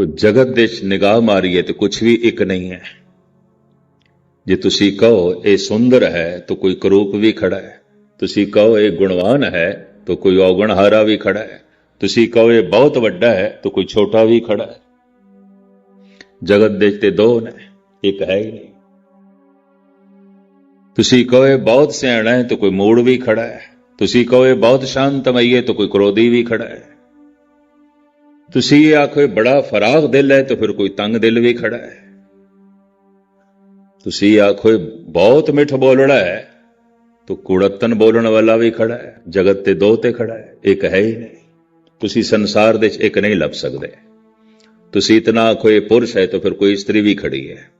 ਤੋ ਜਗਤ ਦੇ ਨਿਗਾਹ ਮਾਰੀਏ ਤੇ ਕੁਝ ਵੀ ਇੱਕ ਨਹੀਂ ਹੈ। ਜੇ ਤੁਸੀਂ ਕਹੋ, ਇਹ ਸੁੰਦਰ ਹੈ, ਤਾਂ ਕੋਈ ਕਰੂਪ ਵੀ ਖੜਾ ਹੈ। ਤੁਸੀਂ ਕਹੋ, ਇਹ ਗੁਣਵਾਨ ਹੈ, ਤਾਂ ਕੋਈ ਔਗਣਹਾਰਾ ਵੀ ਖੜਾ ਹੈ। ਤੁਸੀਂ ਕਹੋ, ਇਹ ਬਹੁਤ ਵੱਡਾ ਹੈ, ਤਾਂ ਕੋਈ ਛੋਟਾ ਵੀ ਖੜਾ ਹੈ। ਜਗਤ ਦੇ ਤੇ ਦੋ ਨੇ, ਇੱਕ ਹੈ ਹੀ ਨਹੀਂ। ਤੁਸੀਂ ਕਹੋ, ਇਹ ਬਹੁਤ ਸਿਆਣਾ ਹੈ, ਤਾਂ ਕੋਈ ਮੂੜ ਵੀ ਖੜਾ ਹੈ। ਤੁਸੀਂ ਕਹੋ, ਇਹ ਬਹੁਤ ਸ਼ਾਂਤਮਈ ਹੈ, ਤਾਂ ਕੋਈ ਕ੍ਰੋਧੀ ਵੀ ਖੜਾ ਹੈ। ਤੁਸੀਂ ਇਹ ਆਖੋ ਬੜਾ ਫਰਾਗ ਦਿਲ ਹੈ, ਤਾਂ ਫਿਰ ਕੋਈ ਤੰਗ ਦਿਲ ਵੀ ਖੜਾ ਹੈ। ਤੁਸੀਂ ਆਖੋ ਬਹੁਤ ਮਿੱਠ ਬੋਲਣਾ ਹੈ, ਤਾਂ ਕੁੜਤਨ ਬੋਲਣ ਵਾਲਾ ਵੀ ਖੜਾ ਹੈ, ਜਗਤ ਤੇ ਦੋ ਤੇ ਖੜਾ ਹੈ, ਇੱਕ ਹੈ ਹੀ ਨਹੀਂ। ਤੁਸੀਂ ਸੰਸਾਰ ਦੇ ਵਿੱਚ ਇੱਕ ਨਹੀਂ ਲੱਭ ਸਕਦੇ। ਤੁਸੀਂ ਇਤਨਾ ਆਖੋ, ਇਹ ਪੁਰਸ਼ ਹੈ, ਤਾਂ ਫਿਰ ਕੋਈ ਇਸਤਰੀ ਵੀ ਖੜੀ ਹੈ।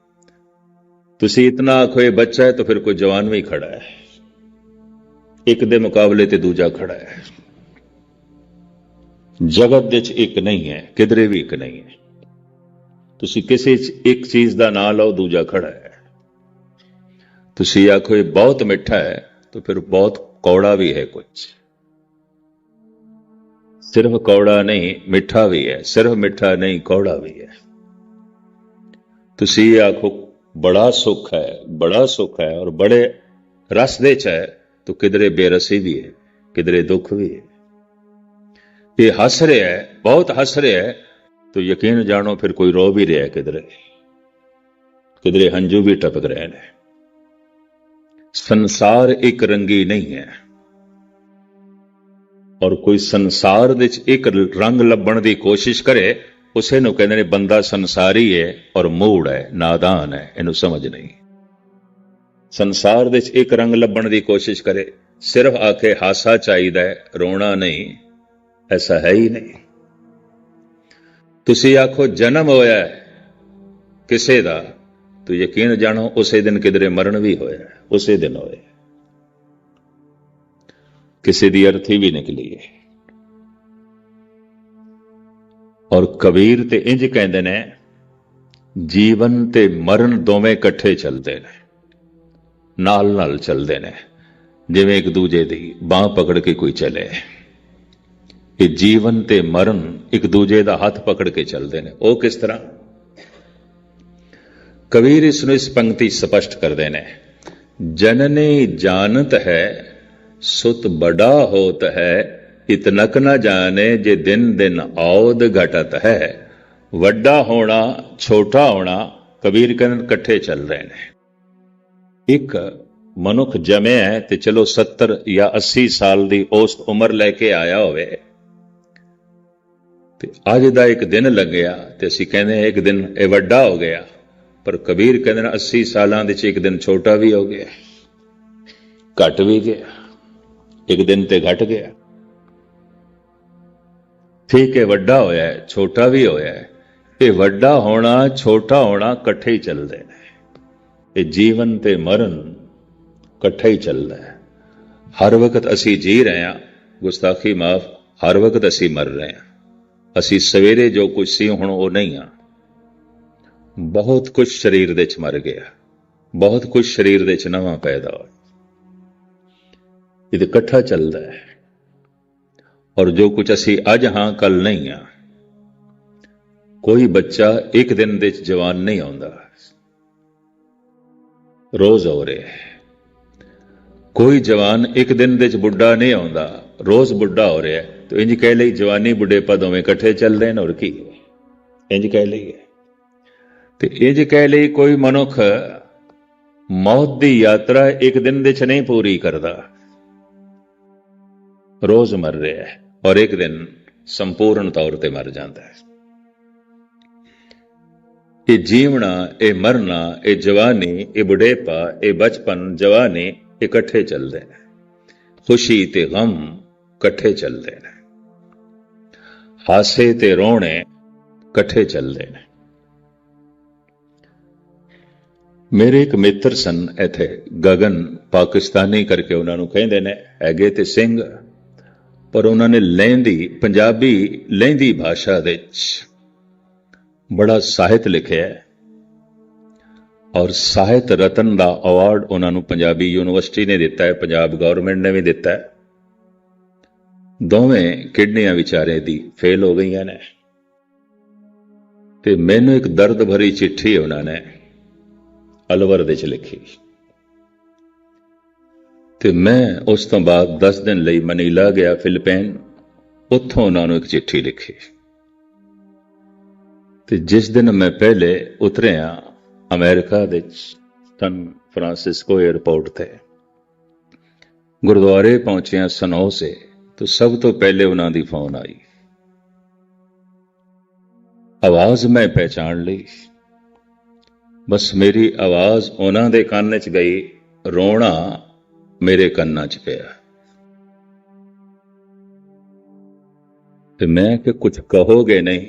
ਤੁਸੀਂ ਇਤਨਾ ਆਖੋ, ਇਹ ਬੱਚਾ ਹੈ, ਤਾਂ ਫਿਰ ਕੋਈ ਜਵਾਨ ਵੀ ਖੜਾ ਹੈ। ਇੱਕ ਦੇ ਮੁਕਾਬਲੇ ਤੇ ਦੂਜਾ ਖੜਾ ਹੈ। ਜਗਤ ਦੇ ਵਿੱਚ ਇੱਕ ਨਹੀਂ ਹੈ, ਕਿਧਰੇ ਵੀ ਇੱਕ ਨਹੀਂ ਹੈ। ਤੁਸੀਂ ਕਿਸੇ ਚ ਇੱਕ ਚੀਜ਼ ਦਾ ਨਾਂ ਲਓ, ਦੂਜਾ ਖੜਾ ਹੈ। ਤੁਸੀਂ ਆਖੋ ਇਹ ਬਹੁਤ ਮਿੱਠਾ ਹੈ, ਤਾਂ ਫਿਰ ਬਹੁਤ ਕੌੜਾ ਵੀ ਹੈ ਕੁਝ। ਸਿਰਫ ਕੌੜਾ ਨਹੀਂ, ਮਿੱਠਾ ਵੀ ਹੈ। ਸਿਰਫ ਮਿੱਠਾ ਨਹੀਂ, ਕੌੜਾ ਵੀ ਹੈ। ਤੁਸੀਂ ਆਖੋ ਬੜਾ ਸੁੱਖ ਹੈ, ਬੜਾ ਸੁੱਖ ਹੈ, ਔਰ ਬੜੇ ਰਸ ਦੇ ਚ ਹੈ, ਤਾਂ ਕਿਧਰੇ ਬੇਰਸੀ ਵੀ ਹੈ, ਕਿਧਰੇ ਦੁੱਖ ਵੀ ਹੈ। ਇਹ ਹੱਸ ਰਿਹਾ ਹੈ, ਬਹੁਤ ਹੱਸ ਰਿਹਾ ਹੈ। ਤਾਂ ਯਕੀਨ ਜਾਣੋ, ਫਿਰ ਕੋਈ ਰੋ ਵੀ ਰਿਹਾ ਹੈ ਕਿਧਰੇ। ਕਿਧਰੇ ਹੰਝੂ ਵੀ ਟਪਕ ਰਹੇ ਨੇ। ਸੰਸਾਰ ਇੱਕ ਰੰਗੀ ਨਹੀਂ ਹੈ। ਔਰ ਕੋਈ ਸੰਸਾਰ ਵਿੱਚ ਇੱਕ ਰੰਗ ਲੱਭਣ ਦੀ ਕੋਸ਼ਿਸ਼ ਕਰੇ, ਉਸੇ ਨੂੰ ਕਹਿੰਦੇ ਨੇ, ਬੰਦਾ ਸੰਸਾਰੀ ਹੈ ਔਰ ਮੂੜ ਹੈ, ਨਾਦਾਨ ਹੈ, ਇਹਨੂੰ ਸਮਝ ਨਹੀਂ। ਸੰਸਾਰ ਵਿੱਚ ਇੱਕ ਰੰਗ ਲੱਭਣ ਦੀ ਕੋਸ਼ਿਸ਼ ਕਰੇ, ਸਿਰਫ ਆਖੇ ਹਾਸਾ ਚਾਹੀਦਾ ਹੈ, ਰੋਣਾ ਨਹੀਂ। ਐਸਾ ਹੈ ਹੀ ਨਹੀਂ। ਤੁਸੀਂ ਆਖੋ, ਜਨਮ ਹੋਇਆ ਕਿਸੇ ਦਾ, ਤੋ ਯਕੀਨ ਜਾਣੋ, ਉਸੇ ਦਿਨ ਕਿਧਰੇ ਮਰਨ ਵੀ ਹੋਇਆ ਉਸੇ ਦਿਨ ਹੋਇਆ ਕਿਸੇ ਦੀ ਅਰਥੀ ਵੀ ਨਿਕਲੀ ਹੈ। ਔਰ ਕਬੀਰ ਤੇ ਇੰਜ ਕਹਿੰਦੇ ਨੇ, ਜੀਵਨ ਤੇ ਮਰਨ ਦੋਵੇਂ ਇਕੱਠੇ ਚੱਲਦੇ ਨੇ। ਨਾਲ ਨਾਲ ਚੱਲਦੇ ਨੇ। ਜਿਵੇਂ ਇੱਕ ਦੂਜੇ ਦੀ ਬਾਹ ਪਕੜ ਕੇ ਕੋਈ ਚੱਲੇ। ਇਹ ਜੀਵਨ ਤੇ ਮਰਨ ਇੱਕ ਦੂਜੇ ਦਾ ਹੱਥ ਪਕੜ ਕੇ ਚੱਲਦੇ ਨੇ। ਉਹ ਕਿਸ ਤਰ੍ਹਾਂ? ਕਬੀਰ ਇਸ ਨੂੰ ਇਸ ਪੰਕਤੀ ਸਪਸ਼ਟ ਕਰਦੇ ਨੇ। ਜਨਨੇ ਜਾਣਤ ਹੈ, ਸੁਤ ਬੜਾ ਹੋਤ ਹੈ ਇਤਨਕ ਨਾ ਜਾਣੇ ਜੇ ਦਿਨ ਦਿਨ ਆਉਦ ਘਟਤ ਹੈ। ਵੱਡਾ ਹੋਣਾ, ਛੋਟਾ ਹੋਣਾ, ਕਬੀਰ ਕਹਿੰਦੇ ਇਕੱਠੇ ਚੱਲ ਰਹੇ ਨੇ। ਇੱਕ ਮਨੁੱਖ ਜਮਿਆ ਹੈ ਤੇ ਚਲੋ 70 ਜਾਂ 80 ਸਾਲ ਦੀ ਉਸ ਉਮਰ ਲੈ ਕੇ ਆਇਆ ਹੋਵੇ। ਤੇ ਅੱਜ ਦਾ ਇੱਕ ਦਿਨ ਲੱਗਿਆ ਤੇ ਅਸੀਂ ਕਹਿੰਦੇ ਹਾਂ ਇੱਕ ਦਿਨ ਇਹ ਵੱਡਾ ਹੋ ਗਿਆ। ਪਰ ਕਬੀਰ ਕਹਿੰਦੇ ਨੇ 80 ਸਾਲਾਂ ਦੇ ਚ ਇੱਕ ਦਿਨ ਛੋਟਾ ਵੀ ਹੋ ਗਿਆ। ਘਟ ਵੀ ਗਿਆ। ਇੱਕ ਦਿਨ ਤੇ ਘਟ ਗਿਆ। ਠੀਕ ਹੈ, ਵੱਡਾ ਹੋਇਆ ਹੈ, ਛੋਟਾ ਵੀ ਹੋਇਆ ਹੈ। ਇਹ ਵੱਡਾ ਹੋਣਾ, ਛੋਟਾ ਹੋਣਾ ਇਕੱਠੇ ਹੀ ਚੱਲਦੇ ਨੇ। ਇਹ ਜੀਵਨ ਤੇ ਮਰਨ ਇਕੱਠਾ ਹੀ ਚੱਲਦਾ ਹੈ। ਹਰ ਵਕਤ ਅਸੀਂ ਜੀ ਰਹੇ ਹਾਂ। ਗੁਸਤਾਖੀ ਮਾਫ, ਹਰ ਵਕਤ ਅਸੀਂ ਮਰ ਰਹੇ ਹਾਂ। ਅਸੀਂ ਸਵੇਰੇ ਜੋ ਕੁਝ ਸੀ, ਹੁਣ ਉਹ ਨਹੀਂ ਆ। ਬਹੁਤ ਕੁਝ ਸਰੀਰ ਦੇ ਚ ਮਰ ਗਿਆ। ਬਹੁਤ ਕੁਝ ਸਰੀਰ ਦੇ ਚ ਨਵਾਂ ਪੈਦਾ ਹੋਇਆ। ਇਹ ਇਕੱਠਾ ਚੱਲਦਾ ਹੈ। ਔਰ ਜੋ ਕੁਝ ਅਸੀਂ ਅੱਜ ਹਾਂ ਕੱਲ ਨਹੀਂ ਆ। ਕੋਈ ਬੱਚਾ ਇੱਕ ਦਿਨ ਦੇ ਚ ਜਵਾਨ ਨਹੀਂ ਆਉਂਦਾ। ਰੋਜ਼ ਹੋ ਰਿਹਾ ਕੋਈ ਜਵਾਨ ਇੱਕ ਦਿਨ ਦੇ ਚ ਬੁੱਢਾ ਨਹੀਂ ਆਉਂਦਾ। ਰੋਜ਼ ਬੁੱਢਾ ਹੋ ਰਿਹਾ ਹੈ। ਤੋ ਇੰਜ ਕਹਿ ਲਈ, ਜਵਾਨੀ ਬੁੱਢੇਪਾ ਦੋਵੇਂ ਇਕੱਠੇ ਚੱਲਦੇ ਨੇ ਔਰ ਕੀ ਇੰਜ ਕਹਿ ਲਈਏ ਤੇ ਇੰਜ ਕਹਿ ਲਈ, ਕੋਈ ਮਨੁੱਖ ਮੌਤ ਦੀ ਯਾਤਰਾ ਇੱਕ ਦਿਨ ਦੇ ਚ ਨਹੀਂ ਪੂਰੀ ਕਰਦਾ। ਰੋਜ਼ ਮਰ ਰਿਹਾ ਹੈ ਔਰ ਇੱਕ ਦਿਨ ਸੰਪੂਰਨ ਤੌਰ ਤੇ ਮਰ ਜਾਂਦਾ ਹੈ। ਇਹ ਜੀਵਣਾ, ਇਹ ਮਰਨਾ, ਇਹ ਜਵਾਨੀ, ਇਹ ਬੁਢੇਪਾ, ਇਹ ਬਚਪਨ, ਜਵਾਨੀ ਇਕੱਠੇ ਚੱਲਦੇ ਨੇ ਖੁਸ਼ੀ ਤੇ ਗਮ ਇਕੱਠੇ ਚੱਲਦੇ ਨੇ। ਹਾਸੇ ਤੇ ਰੋਣੇ ਇਕੱਠੇ ਚੱਲਦੇ ਨੇ। ਮੇਰੇ ਇੱਕ ਮਿੱਤਰ ਸਨ ਇੱਥੇ, ਗਗਨ ਪਾਕਿਸਤਾਨੀ ਕਰਕੇ ਉਹਨਾਂ ਨੂੰ ਕਹਿੰਦੇ ਨੇ, ਹੈਗੇ ਤੇ ਸਿੰਘ, ਪਰ ਉਹਨਾਂ ਨੇ ਲਹਿੰਦੀ, ਪੰਜਾਬੀ ਲਹਿੰਦੀ ਭਾਸ਼ਾ ਦੇ ਵਿੱਚ ਬੜਾ ਸਾਹਿਤ ਲਿਖਿਆ ਹੈ। ਔਰ ਸਾਹਿਤ ਰਤਨ ਦਾ ਅਵਾਰਡ ਉਹਨਾਂ ਨੂੰ ਪੰਜਾਬੀ ਯੂਨੀਵਰਸਿਟੀ ਨੇ ਦਿੱਤਾ ਹੈ, ਪੰਜਾਬ ਗਵਰਨਮੈਂਟ ਨੇ ਵੀ ਦਿੱਤਾ ਹੈ। ਦੋਵੇਂ ਕਿਡਨੀਆਂ ਵਿਚਾਰੇ ਦੀ ਫੇਲ ਹੋ ਗਈਆਂ ਨੇ। ਤੇ ਮੈਨੂੰ ਇੱਕ ਦਰਦ ਭਰੀ ਚਿੱਠੀ ਉਹਨਾਂ ਨੇ ਅਲਵਰ ਦੇ ਚ ਲਿਖੀ। ਤੇ ਮੈਂ ਉਸ ਤੋਂ ਬਾਅਦ 10 ਦਿਨ ਲਈ ਮਨੀਲਾ ਗਿਆ ਫਿਲਪਾਈਨ, ਉੱਥੋਂ ਉਹਨਾਂ ਨੂੰ ਇੱਕ ਚਿੱਠੀ ਲਿਖੀ। ਤੇ ਜਿਸ ਦਿਨ ਮੈਂ ਪਹਿਲੇ ਉਤਰਿਆ ਅਮਰੀਕਾ ਦੇ ਸਨ ਫਰਾਂਸਿਸਕੋ 에ਅਰਪੋਰਟ ਤੇ, ਗੁਰਦੁਆਰੇ ਪਹੁੰਚਿਆ ਸਨੋ ਸੇ ਤਾਂ ਸਭ ਤੋਂ ਪਹਿਲੇ ਉਹਨਾਂ ਦੀ ਫੋਨ ਆਈ। ਆਵਾਜ਼ ਮੈਂ ਪਹਿਚਾਣ ਲਈ। ਬਸ ਮੇਰੀ ਆਵਾਜ਼ ਉਹਨਾਂ ਦੇ ਕੰਨ 'ਚ ਗਈ, ਰੋਣਾ ਮੇਰੇ ਕੰਨਾਂ 'ਚ ਪਿਆ। ਤੇ ਮੈਂ ਕਿ ਕੁਝ ਕਹੋਗੇ ਨਹੀਂ?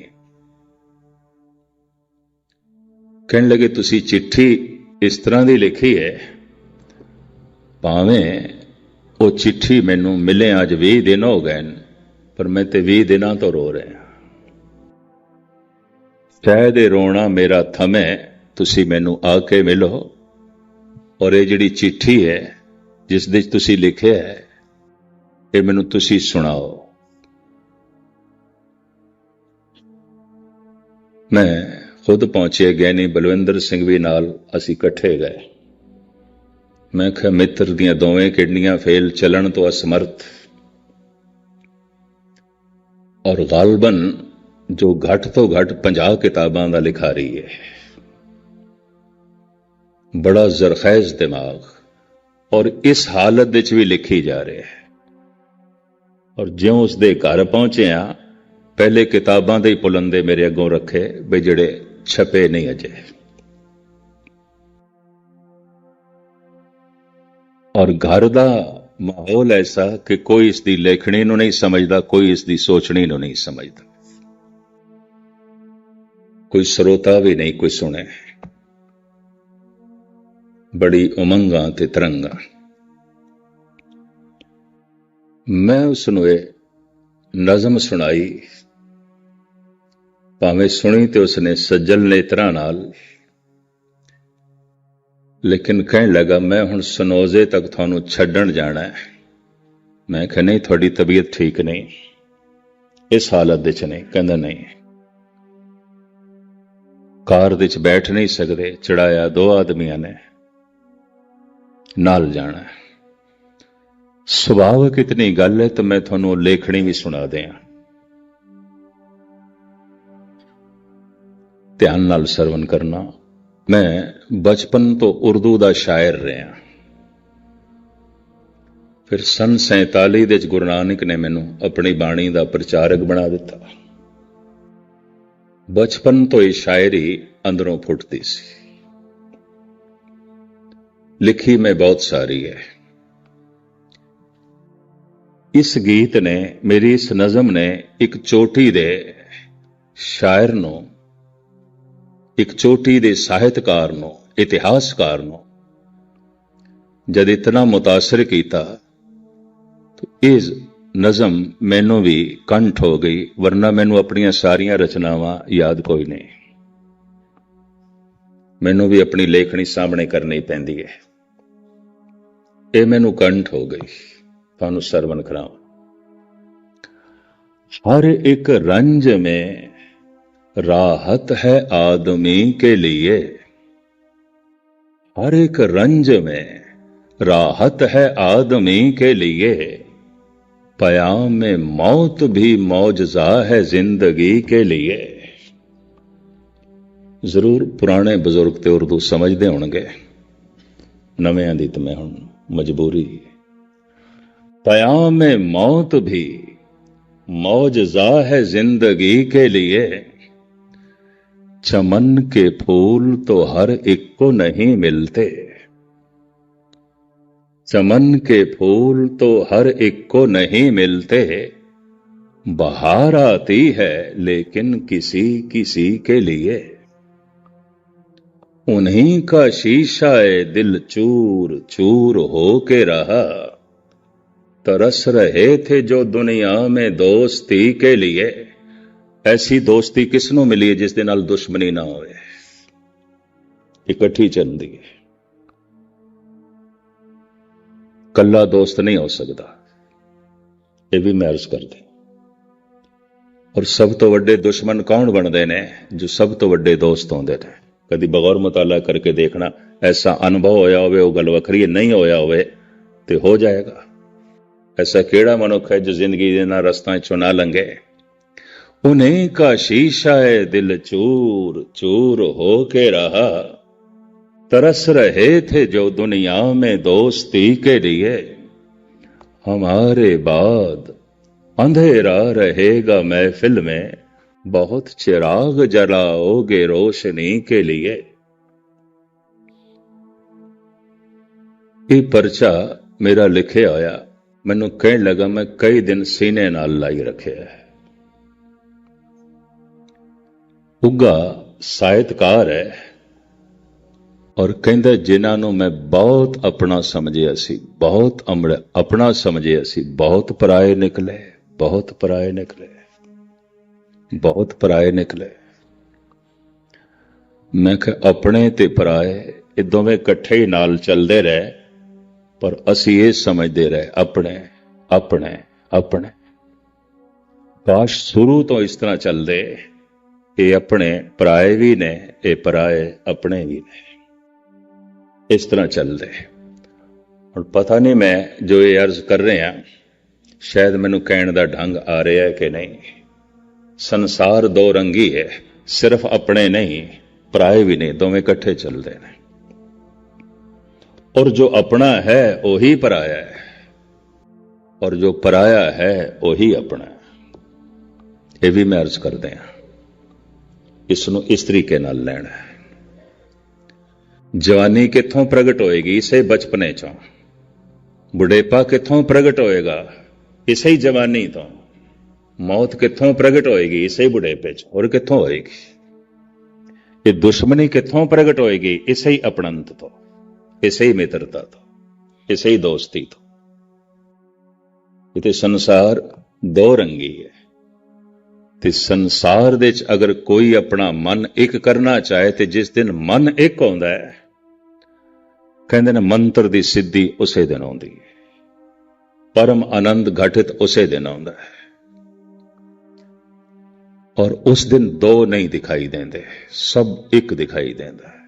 ਕਹਿਣ ਲੱਗੇ, ਤੁਸੀਂ ਚਿੱਠੀ ਇਸ ਤਰ੍ਹਾਂ ਦੀ ਲਿਖੀ ਹੈ, ਭਾਵੇਂ ਉਹ ਚਿੱਠੀ ਮੈਨੂੰ ਮਿਲੇ ਅੱਜ 20 ਦਿਨ ਹੋ ਗਏ ਪਰ ਮੈਂ ਤੇ 20 ਦਿਨਾਂ ਤੋਂ ਰੋ ਰਿਹਾ ਸ਼ਾਇਦ ਇਹ ਰੋਣਾ ਮੇਰਾ ਥਮੇ ਤੁਸੀਂ ਮੈਨੂੰ ਆ ਕੇ ਮਿਲੋ। ਔਰ ਇਹ ਜਿਹੜੀ ਚਿੱਠੀ ਹੈ, ਜਿਸ ਦੇ ਤੁਸੀਂ ਲਿਖਿਆ ਹੈ, ਇਹ ਮੈਨੂੰ ਤੁਸੀਂ ਸੁਣਾਓ। ਮੈਂ ਖੁਦ ਪਹੁੰਚੇ ਗਿਆਨੀ ਬਲਵਿੰਦਰ ਸਿੰਘ ਵੀ ਨਾਲ ਅਸੀਂ ਇਕੱਠੇ ਗਏ। ਮੈਂ ਕਿਹਾ, ਮਿੱਤਰ ਦੀਆਂ ਦੋਵੇਂ ਕਿਡਨੀਆਂ ਫੇਲ ਚੱਲਣ ਤੋਂ ਅਸਮਰਥ। ਔਰ ਗਾਲਬਨ, ਜੋ ਘੱਟ ਤੋਂ ਘੱਟ 50 ਕਿਤਾਬਾਂ ਦਾ ਲਿਖਾਰੀ ਹੈ। ਬੜਾ ਜ਼ਰਖੈਜ਼ ਦਿਮਾਗ। ਔਰ ਇਸ ਹਾਲਤ ਵਿੱਚ ਵੀ ਲਿਖੀ ਜਾ ਰਿਹਾ ਹੈ। ਔਰ ਜਿਉਂ ਉਸ ਦੇ ਘਰ ਪਹੁੰਚਿਆ ਪਹਿਲੇ ਕਿਤਾਬਾਂ ਦੇ ਹੀ ਪੁਲੰਦੇ ਮੇਰੇ ਅੱਗੋਂ ਰੱਖੇ, ਵੀ ਜਿਹੜੇ ਛਪੇ ਨਹੀਂ ਅਜੇ। ਔਰ ਘਰ ਦਾ ਮਾਹੌਲ ਐਸਾ ਕਿ ਕੋਈ ਇਸ ਦੀ ਲੇਖਣੀ ਨੂੰ ਨਹੀਂ ਸਮਝਦਾ, ਕੋਈ ਇਸ ਦੀ ਸੋਚਣੀ ਨੂੰ ਨਹੀਂ ਸਮਝਦਾ। ਕੋਈ ਸਰੋਤਾ ਵੀ ਨਹੀਂ, ਕੋਈ ਸੁਣੇ ਬੜੀ ਉਮੰਗਾਂ ਤੇ ਤਰੰਗਾਂ। ਮੈਂ ਉਸ ਨੂੰ ਇਹ ਨਜ਼ਮ ਸੁਣਾਈ, ਭਾਵੇਂ ਸੁਣੀ ਤੇ ਉਸਨੇ ਸੱਜਲ ਨੇਤਰਾਂ ਨਾਲ ਲੇਕਿਨ ਕਹਿਣ ਲੱਗਾ, ਮੈਂ ਹੁਣ ਸਨੋਜ਼ੇ ਤੱਕ ਤੁਹਾਨੂੰ ਛੱਡਣ ਜਾਣਾ ਹੈ। ਮੈਂ ਕਿਹਾ, ਨਹੀਂ, ਤੁਹਾਡੀ ਤਬੀਅਤ ਠੀਕ ਨਹੀਂ। ਇਸ ਹਾਲਤ ਵਿੱਚ ਨਹੀਂ। ਕਹਿੰਦਾ, ਨਹੀਂ। ਕਾਰ ਦੇ ਵਿੱਚ ਬੈਠ ਨਹੀਂ ਸਕਦੇ, ਚੜਾਇਆ ਦੋ ਆਦਮੀਆਂ ਨੇ। ਨਾਲ ਜਾਣਾ ਹੈ। ਸੁਭਾਵਕ ਇਤਨੀ ਗੱਲ ਹੈ ਤਾਂ ਮੈਂ ਤੁਹਾਨੂੰ ਲੇਖਣੀ ਵੀ ਸੁਣਾ ਦਿਆਂ। ਧਿਆਨ ਨਾਲ ਸਰਵਨ ਕਰਨਾ। ਮੈਂ ਬਚਪਨ ਤੋਂ ਉਰਦੂ ਦਾ ਸ਼ਾਇਰ ਰਿਹਾ। ਫਿਰ ਸਨ 47 ਦੇ ਵਿੱਚ ਗੁਰੂ ਨਾਨਕ ਨੇ ਮੈਨੂੰ ਆਪਣੀ ਬਾਣੀ ਦਾ ਪ੍ਰਚਾਰਕ ਬਣਾ ਦਿੱਤਾ। ਬਚਪਨ ਤੋਂ ਹੀ ਸ਼ਾਇਰੀ ਅੰਦਰੋਂ ਫੁੱਟਦੀ ਸੀ। ਲਿਖੀ ਮੈਂ ਬਹੁਤ ਸਾਰੀ ਹੈ। ਇਸ ਗੀਤ ਨੇ ਮੇਰੀ ਇਸ ਨਜ਼ਮ ਨੇ ਇੱਕ ਚੋਟੀ ਦੇ ਸ਼ਾਇਰ ਨੂੰ ਇੱਕ ਚੋਟੀ ਦੇ ਸਾਹਿਤਕਾਰ ਨੂੰ, ਇਤਿਹਾਸਕਾਰ ਨੂੰ। ਜਦ ਇਤਨਾ متاثر ਕੀਤਾ, ਤਾਂ ਨਜ਼ਮ ਮੈਨੂੰ ਵੀ ਕੰਠ ਹੋ ਗਈ, ਵਰਨਾ ਮੈਨੂੰ ਆਪਣੀਆਂ ਸਾਰੀਆਂ ਰਚਨਾਵਾਂ ਯਾਦ ਕੋਈ ਨਹੀਂ। ਮੈਨੂੰ ਵੀ ਆਪਣੀ ਲੇਖਣੀ ਸਾਹਮਣੇ ਕਰਨੀ ਪੈਂਦੀ ਹੈ। ਇਹ ਮੈਨੂੰ ਕੰਠ ਹੋ ਗਈ, ਤੁਹਾਨੂੰ ਸਰਵਨ ਕਰਾਵਾਂ। ਹਰ ਇੱਕ ਰੰਜ ਮੇ राहत है आदमी के लिए हर एक रंज में राहत है आदमी के लिए पयाम में मौत भी मौजजा है जिंदगी के लिए ਜ਼ਰੂਰ ਪੁਰਾਣੇ ਬਜ਼ੁਰਗ ਤੇ ਉਰਦੂ ਸਮਝਦੇ ਹੋਣਗੇ ਨਵਿਆਂ ਦੀ ਤਾਂ ਮੈਂ ਹੁਣ ਮਜਬੂਰੀ ਪਯਾਮ में मौत भी मौजजा है जिंदगी के लिए चमन के फूल तो हर एक को नहीं मिलते। चमन के फूल तो हर एक को नहीं मिलते। बहार आती है लेकिन किसी किसी के लिए। उन्हीं का शीशा है दिल चूर चूर हो के रहा। तरस रहे थे जो दुनिया में दोस्ती के लिए। ਐਸੀ ਦੋਸਤੀ ਕਿਸ ਨੂੰ ਮਿਲੀ ਹੈ ਜਿਸ ਦੇ ਨਾਲ ਦੁਸ਼ਮਣੀ ਨਾ ਹੋਵੇ? ਇਕੱਠੀ ਚੱਲਦੀ ਹੈ। ਕੱਲਾ ਦੋਸਤ ਨਹੀਂ ਹੋ ਸਕਦਾ। ਇਹ ਵੀ ਮੈਂ ਅਰਜ਼ ਕਰਦੇ ਔਰ ਸਭ ਤੋਂ ਵੱਡੇ ਦੁਸ਼ਮਣ ਕੌਣ ਬਣਦੇ ਨੇ ਜੋ ਸਭ ਤੋਂ ਵੱਡੇ ਦੋਸਤ ਹੁੰਦੇ ਨੇ? ਕਦੀ ਬਗੌਰ ਮਤਾਲਾ ਕਰਕੇ ਦੇਖਣਾ, ਐਸਾ ਅਨੁਭਵ ਹੋਇਆ ਹੋਵੇ, ਉਹ ਗੱਲ ਵੱਖਰੀ ਨਹੀਂ ਹੋਇਆ ਹੋਵੇ, ਤੇ ਹੋ ਜਾਏਗਾ। ਐਸਾ ਕਿਹੜਾ ਮਨੁੱਖ ਹੈ ਜੋ ਜ਼ਿੰਦਗੀ ਦੇ ਨਾਲ ਰਸਤਾ ਚੋਂ ਨਾ ਲੰਘੇ? उन्हीं का शीशा है दिल चूर चूर हो के रहा तरस रहे थे जो दुनिया में दोस्ती के लिए हमारे बाद अंधेरा रहेगा महफिल में बहुत चिराग जलाओगे रोशनी के लिए ਇਹ ਪਰਚਾ ਮੇਰਾ ਲਿਖਿਆ ਹੋਇਆ ਮੈਨੂੰ ਕਹਿਣ ਲੱਗਾ ਮੈਂ ਕਈ ਦਿਨ ਸੀਨੇ ਨਾਲ ਲਾਈ ਰੱਖਿਆ ਹੈ ਉੱਗਾ ਸਾਹਿਤਕਾਰ ਹੈ ਔਰ ਕਹਿੰਦਾ, ਜਿਨ੍ਹਾਂ ਨੂੰ ਮੈਂ ਬਹੁਤ ਆਪਣਾ ਸਮਝਿਆ ਸੀ, ਬਹੁਤ ਅਮੜ ਆਪਣਾ ਸਮਝਿਆ ਸੀ, ਬਹੁਤ ਪਰਾਏ ਨਿਕਲੇ, ਬਹੁਤ ਪਰਾਏ ਨਿਕਲੇ, ਬਹੁਤ ਪਰਾਏ ਨਿਕਲੇ। ਮੈਂ ਕਿਹਾ, ਆਪਣੇ ਤੇ ਪਰਾਏ, ਇਹ ਦੋਵੇਂ ਇਕੱਠੇ ਹੀ ਨਾਲ ਚੱਲਦੇ ਰਹੇ, ਪਰ ਅਸੀਂ ਇਹ ਸਮਝਦੇ ਰਹੇ, ਆਪਣੇ ਆਪਣੇ ਆਪਣੇ। ਕਾਸ਼ ਸ਼ੁਰੂ ਤੋਂ ਇਸ ਤਰ੍ਹਾਂ ਚੱਲਦੇ ਇਹ ਆਪਣੇ ਪਰਾਏ ਵੀ ਨੇ, ਇਹ ਪਰਾਏ ਆਪਣੇ ਵੀ ਨੇ। ਇਸ ਤਰ੍ਹਾਂ ਚੱਲਦੇ। ਹੁਣ ਪਤਾ ਨਹੀਂ ਮੈਂ ਜੋ ਇਹ ਅਰਜ਼ ਕਰ ਰਿਹਾ, ਸ਼ਾਇਦ ਮੈਨੂੰ ਕਹਿਣ ਦਾ ਢੰਗ ਆ ਰਿਹਾ ਹੈ ਕਿ ਨਹੀਂ। ਸੰਸਾਰ ਦੋ ਰੰਗੀ ਹੈ, ਸਿਰਫ ਆਪਣੇ ਨਹੀਂ, ਪਰਾਏ ਵੀ ਨੇ, ਦੋਵੇਂ ਇਕੱਠੇ ਚੱਲਦੇ ਨੇ। ਔਰ ਜੋ ਆਪਣਾ ਹੈ, ਉਹੀ ਪਰਾਇਆ ਹੈ। ਔਰ ਜੋ ਪਰਾਇਆ ਹੈ, ਉਹੀ ਆਪਣਾ ਇਹ ਵੀ ਮੈਂ ਅਰਜ਼ ਕਰਦੇ ਹਾਂ। ਇਸ ਨੂੰ ਇਸ ਤਰੀਕੇ ਨਾਲ ਲੈਣਾ ਹੈ। ਜਵਾਨੀ ਕਿੱਥੋਂ ਪ੍ਰਗਟ ਹੋਏਗੀ, ਇਸੇ ਬਚਪਨੇ ਚੋਂ। ਬੁਢੇਪਾ ਕਿੱਥੋਂ ਪ੍ਰਗਟ ਹੋਏਗਾ, ਇਸੇ ਹੀ ਜਵਾਨੀ ਤੋਂ। ਮੌਤ ਕਿੱਥੋਂ ਪ੍ਰਗਟ ਹੋਏਗੀ, ਇਸੇ ਬੁਢੇਪੇ ਚ, ਹੋਰ ਕਿੱਥੋਂ ਹੋਏਗੀ? ਇਹ ਦੁਸ਼ਮਣੀ ਕਿੱਥੋਂ ਪ੍ਰਗਟ ਹੋਏਗੀ, ਇਸੇ ਹੀ ਅਪਣੰਤ ਤੋਂ, ਇਸੇ ਹੀ ਮਿੱਤਰਤਾ ਤੋਂ, ਇਸੇ ਹੀ ਦੋਸਤੀ ਤੋਂ। ਇਹ ਤੇ ਸੰਸਾਰ ਦੋ ਰੰਗੀ ਹੈ। ਤੇ ਸੰਸਾਰ ਦੇ ਚ ਅਗਰ ਕੋਈ ਆਪਣਾ ਮਨ ਇੱਕ ਕਰਨਾ ਚਾਹੇ ਤੇ ਜਿਸ ਦਿਨ ਮਨ ਇੱਕ ਆਉਂਦਾ ਹੈ, ਕਹਿੰਦੇ ਨੇ ਮੰਤਰ ਦੀ ਸਿੱਧੀ ਉਸੇ ਦਿਨ ਆਉਂਦੀ ਹੈ। ਪਰਮ ਆਨੰਦ ਘਟਿਤ ਉਸੇ ਦਿਨ ਆਉਂਦਾ ਹੈ। ਔਰ ਉਸ ਦਿਨ ਦੋ ਨਹੀਂ ਦਿਖਾਈ ਦਿੰਦੇ, ਸਭ ਇੱਕ ਦਿਖਾਈ ਦਿੰਦਾ ਹੈ।